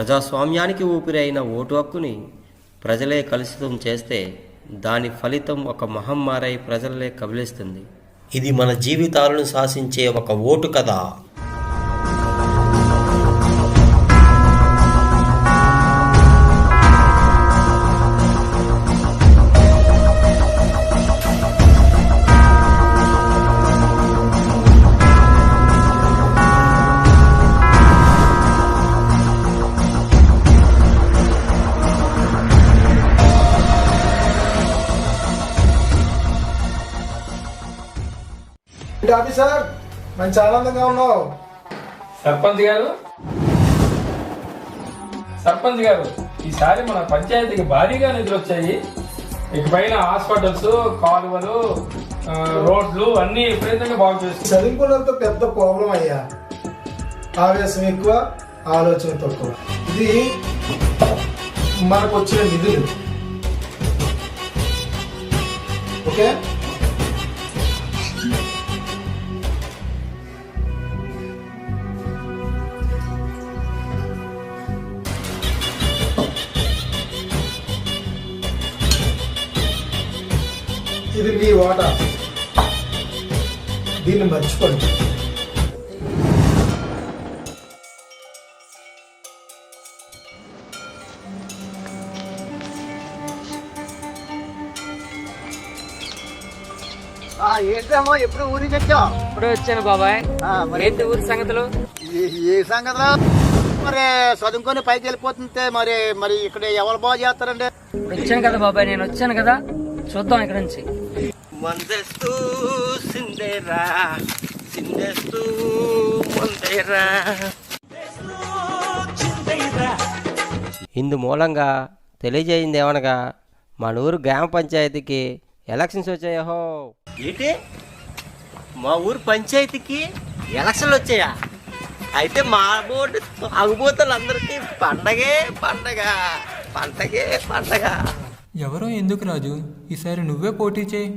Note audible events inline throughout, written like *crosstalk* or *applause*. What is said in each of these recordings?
ప్రజాస్వామ్యానికి ఊపిరి అయిన ఓటు హక్కుని ప్రజలే కలుషితం చేస్తే దాని ఫలితం ఒక మహమ్మారై ప్రజలే కబలిస్తుంది. ఇది మన జీవితాలను శాసించే ఒక ఓటు కదా ఏంటి ఆఫీసర్? మంచి ఆనందంగా ఉన్నావు. సర్పంచ్ గారు? సర్పంచ్ గారు ఈసారి మన పంచాయతీకి భారీగా నిధులు వచ్చాయి. ఇకపైన హాస్పిటల్స్ కాలువలు రోడ్లు అన్ని విపరీతంగా బాగు చేస్తుంది చదువుకున్నంత పెద్ద ప్రాబ్లం అయ్యా. ఆవేశం ఎక్కువ ఆలోచన తక్కువ. ఇది మనకు వచ్చిన నిధులు. ఓకే? ఇది మీ వాటా. దీన్ని మర్చిపోండి ఏంటమ్మో ఎప్పుడు ఊరికి వచ్చావు ఇప్పుడే వచ్చాను బాబాయ్. మరి ఏంటి ఊరి సంగతులు? ఏ సంగతిలో? మరి చదువుకొని పైకి వెళ్ళిపోతుంటే మరి మరి ఇక్కడ ఎవరు బాగు చేస్తారండి? వచ్చాను కదా బాబాయ్ నేను వచ్చాను కదా. చూద్దాం ఇక్కడ నుంచి. మందేస్తూ సిందేరా సిందేస్తూ మందేరా. ఇందు మూలంగా తెలియజేయింది ఏమనగా మన ఊరు గ్రామ పంచాయతీకి ఎలక్షన్స్ వచ్చాయో. ఏంటి? మా ఊరు పంచాయతీకి ఎలక్షన్లు వచ్చాయా? అయితే మా బోర్డు తాగుబోతులందరికీ పండగే పండగ పండగే పండగ. ఎవరో ఎందుకు రాజు? ఈసారి నువ్వే పోటీ చేయి.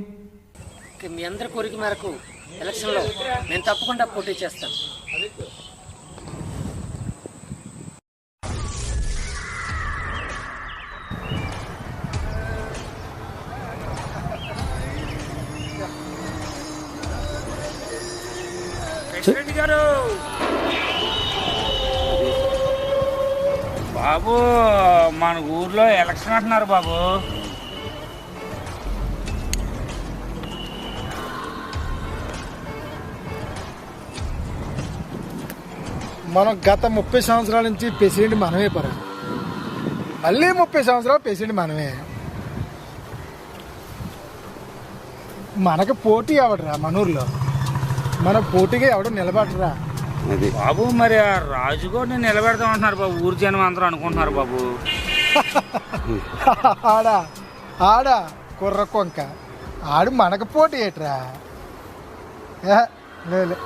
మీ అందరి కోరిక మేరకు ఎలక్షన్లో నేను తప్పకుండా పోటీ చేస్తాను. గారు! బాబు మన ఊర్లో ఎలక్షన్ అంటున్నారు బాబు. మనం గత ముప్పై సంవత్సరాల నుంచి ప్రెసిడెంట్ మనమే పరా. మళ్ళీ ముప్పై సంవత్సరాలు ప్రెసిడెంట్ మనమే. మనకు పోటీ ఎవడరా మన ఊర్లో మన పోటీగా ఎవడు నిలబడరా? బాబు మరి ఆ రాజుగోడిని నిలబెడతాం అంటున్నారు బాబు. ఊరు జనం అందరూ అనుకుంటున్నారు బాబు. *laughs* ఆడా ఆడా కుర్ర కొంక. ఆడు మనకు పోటీ ఏట్రా? లే.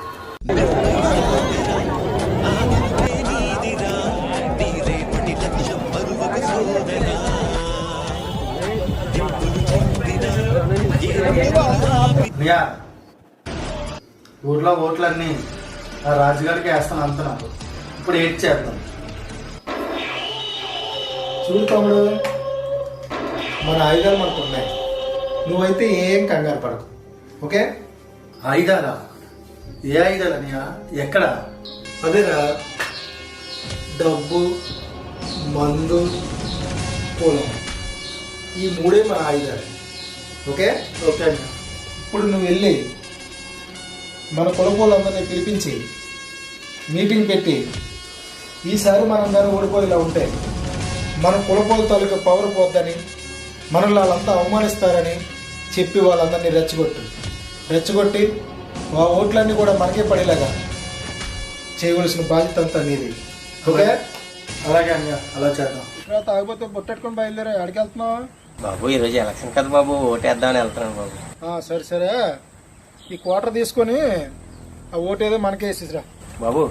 ప్రియా ఊర్లో ఓట్లన్నీ ఆ రాజుగారికి వేస్తాను అంటున్నాను ఇప్పుడు ఏడ్ చేద్దాం? చూడు తమ్ముడు మన ఆయుధాలు మనకు ఉన్నాయి. నువ్వైతే ఏం కంగారు పడకు ఓకే? ఆయుధాలా? ఏ ఆయుధాలనియా ఎక్కడ? అదేరా డబ్బు మందు పొలం. ఈ మూడే మన ఆయుధాలు ఓకే? ఓకే అన్న ఇప్పుడు నువ్వు వెళ్ళి మన కులపోలందరినీ పిలిపించి మీటింగ్ పెట్టి ఈసారి మనందరం ఓడిపోయేలా ఉంటే మన కులపోల తాలూకా పవర్ పోద్దని మనల్ని వాళ్ళంతా అవమానిస్తారని చెప్పి వాళ్ళందరినీ రెచ్చగొట్టు. రెచ్చగొట్టి ఆ ఓట్లన్నీ కూడా మనకే పడేలాగా చేయవలసిన బాధ్యత అంతా నీది. ఓకే? అలాగే. అన్నయ్య. అలా చేద్దాం. తాగిపోతే బొట్టెట్టుకొని బయలుదేరా. ఎక్కడికి వెళ్తున్నావు? బాబు ఈరోజు ఎలక్షన్ కదా బాబు ఓటేద్దామని వెళ్తున్నాను బాబు. ఆ, సరే సరే. ఈ క్వార్టర్ తీసుకొని ఆ ఓటేదో మనకే వేసేసిరా. బాబు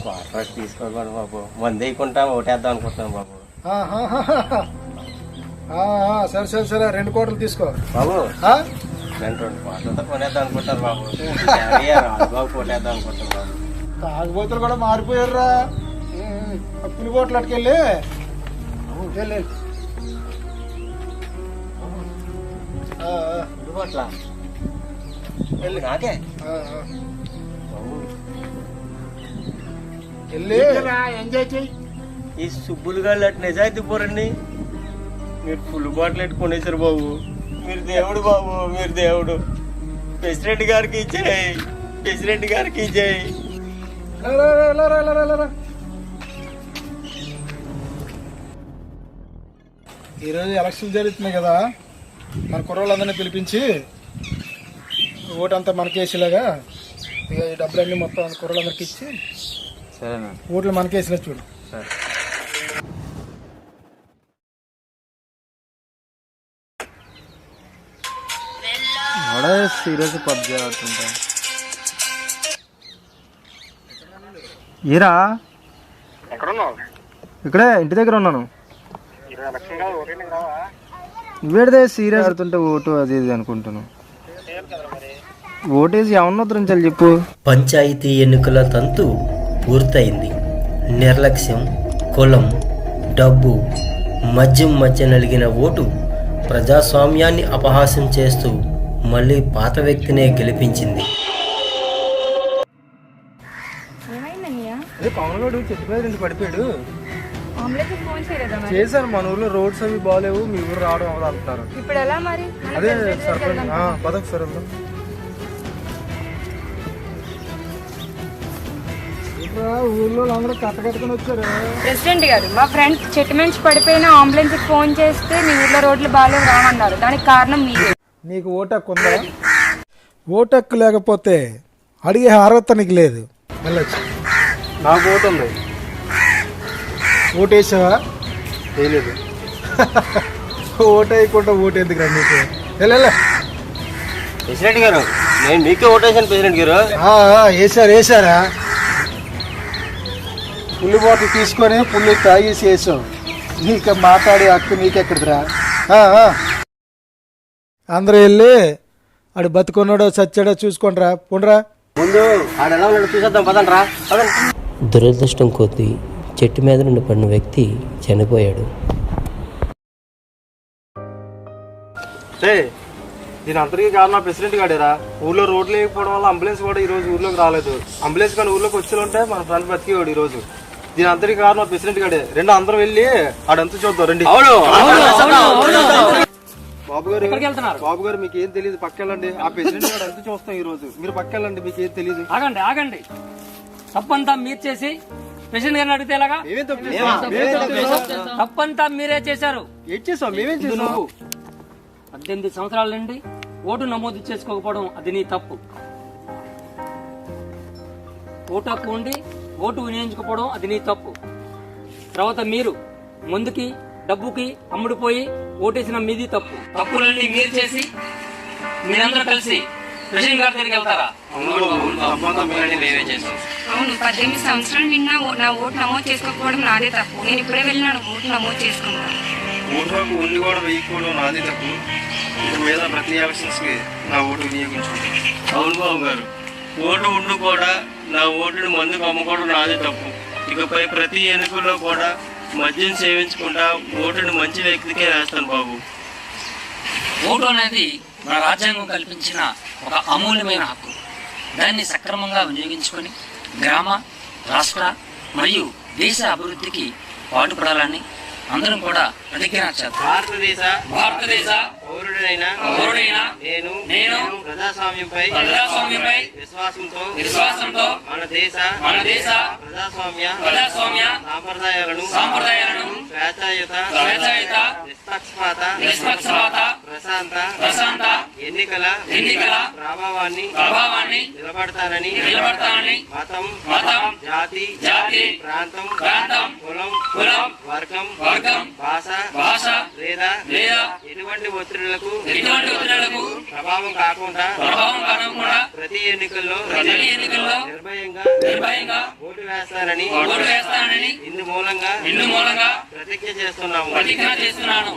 క్వార్టర్ తీసుకోకూడదు బాబు. మంది వేయకుంటా ఓటేద్దాం అనుకుంటున్నాను బాబు. ఆ, ఆ, సరే సరే సరే రెండు కోటలు తీసుకో. బాబు ఆ? నేను రెండు క్వార్టర్తో కొనేద్దాం అనుకుంటాను బాబు. రాజుబాబు కొనేద్దాం అనుకుంటాను బాబు. తాగుబోతులు కూడా మారిపోయారురా. పులిబోట్లు అటుకెళ్ళి. వెళ్ళి. ఆ, వెళ్ళి. నాకే. వెళ్ళి. ఎంజాయ్ చెయ్యి ఈ సుబ్బులు గాళ్ళు అటు నిజాయితీ పోరండి. మీరు ఫుల్ బాటిల్ ఎట్టు కొనేసారు బాబు. మీరు దేవుడు బాబు మీరు దేవుడు. ప్రెసిడెంట్ గారికి ఇచ్చేయి. ప్రెసిడెంట్ గారికి ఇచ్చేయి. ఈరోజు ఎలక్షన్ జరుగుతున్నాయి కదా. మన కుర్రోళ్ళందరినీ పిలిపించి ఓటంతా మనకేసేలాగా ఇక ఈ డబ్బులన్నీ మొత్తం కుర్రోళ్ళందరికీ ఇచ్చి సరేనా ఓట్లు మనకేసినా చూడు. ఆడే సీరియస్ పబ్జి ఆడుతుంటా. ఈరా? ఇక్కడే ఇంటి దగ్గర ఉన్నాను. నువ్వేడితే సీరియస్ ఆడుతుంటే ఓటు అది ఇది అనుకుంటాను ఓటేసి ఉద్ధరించాలి చెప్పు. పంచాయతీ ఎన్నికల తంతు పూర్తయింది. నిర్లక్ష్యం కులం డబ్బు మద్యం మధ్య నలిగిన ఓటు ప్రజాస్వామ్యాన్ని అపహాస్యం చేస్తూ మళ్ళీ పాత వ్యక్తినే గెలిపించింది. పవన్ గడు చెట్టు పడిపోయాడు. చేశాను మన ఊర్లో రోడ్స్ అవి బాగాలేవు మీ ఊరు రావడం అవ్వదు అంటున్నారు ఇప్పుడు ఎలా మరి? మనం అదే సర్పంచ్ పదొక సార్ ప్రెసిడెంట్ గారు మా ఫ్రెండ్ చెట్టు మించి పడిపోయిన అంబులెన్స్ ఫోన్ చేస్తే మీ ఊర్లో రోడ్లు బాగాలేవు రామన్నారు. దానికి కారణం మీరే నీకు ఓటక్కు ఉందా? ఓటక్కు లేకపోతే అడిగే అర్హత నీకు లేదు. వెళ్ళొచ్చు. నాకు ఓటు ఉంది. ఓటేసావా? వేయలేదు. *laughs* ఓటు వేయకుండా ఓటు ఎందుకు రా నీకు వెళ్ళ ప్రెసిడెంట్ గారు నేను మీకే ఓటేసాను ప్రెసిడెంట్ గారు. వేసారు వేసారా పుల్లి బాటిల్ తీసుకొని పుల్లి తాగేసి వేసావు నీకు మాట్లాడే హక్కు నీకెక్కడిదిరా? ఆ, ఆ. అందరూ వెళ్ళి ఆడు బతుకున్నాడో చచ్చాడో చూసుకోండిరా. పోండ్రా. ముందు ఆడ ఎలా ఉన్నాడు చూసేద్దాం పదండ్రా. దురదృష్టం కొద్దీ చెట్టు మీద నుండి పడిన వ్యక్తి చనిపోయాడు. దీని అంతటికీ కారణం ప్రెసిడెంట్ గాడేరా. ఊర్లో రోడ్లు లేకపోవడం వల్ల అంబులెన్స్ కూడా ఈ రోజు ఊర్లోకి రాలేదు. అంబులెన్స్ కానీ ఊర్లోకి వచ్చి ఉంటే మన ఫ్రెండ్ బతికేవాడు ఈ రోజు. దీని అంతటికీ కారణం ప్రెసిడెంట్ గాడే. రెండు అందరం వెళ్ళి ఆడంతా చూద్దాం రండి. బాబు గారు బాబు గారు మీకు ఏం తెలియదు పక్కెళ్ళండి. ఆ ప్రెసిడెంట్ గారు అంతా చూస్తాం ఈ రోజు. మీరు పక్కెళ్ళండి మీకు ఏం తెలియదు ఆగండి ఆగండి. తప్పంతా మీరు చేసి ప్రెసిడెంట్ గారిని అడిగితే ఎలాగా? తప్పంతా మీరే చేశారు. నువ్వు పద్దెనిమిది సంవత్సరాల నుండి ఓటు నమోదు చేసుకోకపోవడం అది నీ తప్పు. ఓటు హక్కు ఉండి ఓటు వినియోగించకపోవడం అది నీ తప్పు. తర్వాత మీరు ముందుకి డబ్బుకి అమ్ముడుపోయి ఓటేసిన మీది తప్పు. తప్పులన్నీ మీరు చేసి మీరందరూ కలిసి ప్రెసిడెంట్ గారి దగ్గరికి వెళ్తారా? అవును పద్దెనిమిది సంవత్సరాలు నిన్న ఓ- నా ఓటు నమోదు చేసుకోకపోవడం నాదే తప్పు. నేను ఇప్పుడే వెళ్ళినాను ఓటు నమోదు చేసుకున్నాను ఓటు ఉండి కూడా వేయకపోవడం నాది తప్పు. ఇక మీద ప్రతి ఎలక్షన్స్కి నా ఓటు వినియోగించుకుంటాను అవును బాబు గారు. ఓటు ఉండు కూడా నా ఓటుని మందుకు అమ్ముకోవడం నాదే తప్పు. ఇకపై ప్రతి ఎన్నికల్లో కూడా మద్యం సేవించకుండా ఓటుని మంచి వ్యక్తికే వేస్తాను బాబు. ఓటు అనేది మన రాజ్యాంగం కల్పించిన ఒక అమూల్యమైన హక్కు. దాన్ని సక్రమంగా వినియోగించుకొని గ్రామ రాష్ట్ర మరియు దేశ అభివృద్ధికి పాటుపడాలని అందరం కూడా ప్రతిజ్ఞ భారతదేశ భారతదేశ పౌరుడైన పౌరుడైన నేను నేను ప్రజాస్వామ్యంపై ప్రజాస్వామ్యంపై విశ్వాసంతో విశ్వాసంతో మన దేశ మన దేశ ప్రజాస్వామ్య ప్రజాస్వామ్య సాంప్రదాయాలను సాంప్రదాయాలను స్వేచ్ఛాయుత స్వేచ్ఛాయుత నిష్పక్షపాత నిష్పక్షపాత ప్రశాంత ప్రశాంత ఎన్నికల ఎన్నికల ప్రభావాన్ని ప్రభావాన్ని నిలబడతానని నిలబడతానని మతం మతం జాతి జాతి ప్రాంతం ప్రాంతం కులం కులం వర్గం వర్గం భాష భాష లేదా లేదా ఎటువంటి ఒత్తిడులకు ఎటువంటి ఒత్తిడులకు ప్రభావం కాకుండా ప్రభావం కాకుండా ప్రతి ఎన్నికల్లో ప్రతి ఎన్నికల్లో నిర్భయంగా నిర్భయంగా ఓటు వేస్తానని ఓటు వేస్తానని ఇందు మూలంగా ఇందు మూలంగా ప్రతిజ్ఞ చేస్తున్నాము. ప్రతిజ్ఞ చేస్తున్నాను.